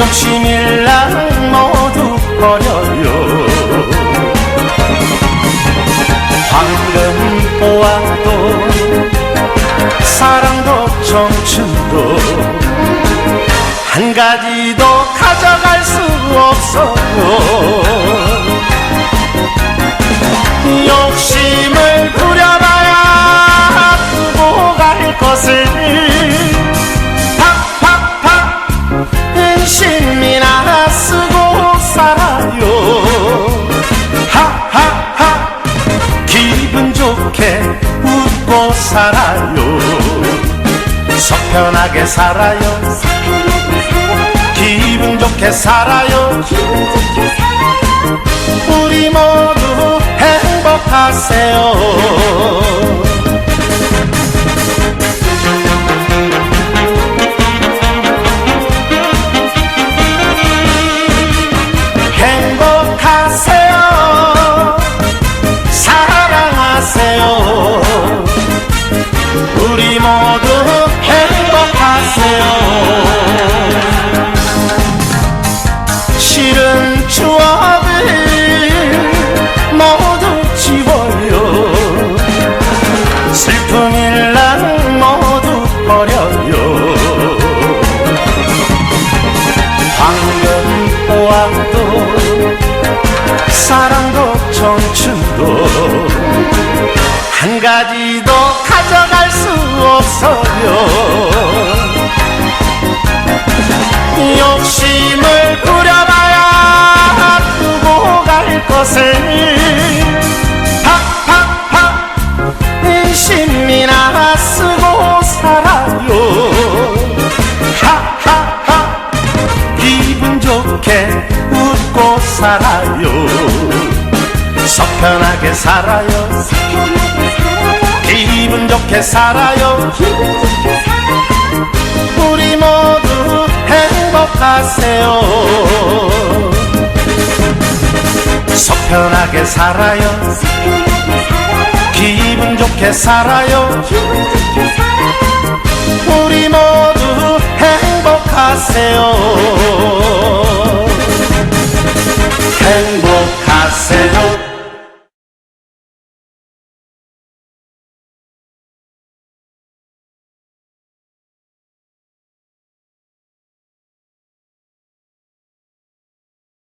욕심 일랑 모두 버려요. 방금 보아도 사랑도 청춘도 한 가지도 가져갈 수 없어요 근심이나 쓰고 살아요. 하하하. 기분 좋게 웃고 살아요. 속편하게 살아요. 기분 좋게 살아요. 우리 모두 행복하세요 우리 모두 행복하세요. 싫은 추억을 모두 지워요. 슬픈 일랑 모두 버려요. 방금 보아도 사랑도 청춘도 한 가지도 수 없어요. 욕심을 부려봐야 두고 갈 것을. 팍팍팍. 근심이나 쓰고 살아요. 하하하. 기분 좋게 웃고 살아요. 속 편하게 살아요 기분 좋게 살아요. 우리 모두 행복하세요. 속편하게 살아요. 기분 좋게 살아요. 우리 모두 행복하세요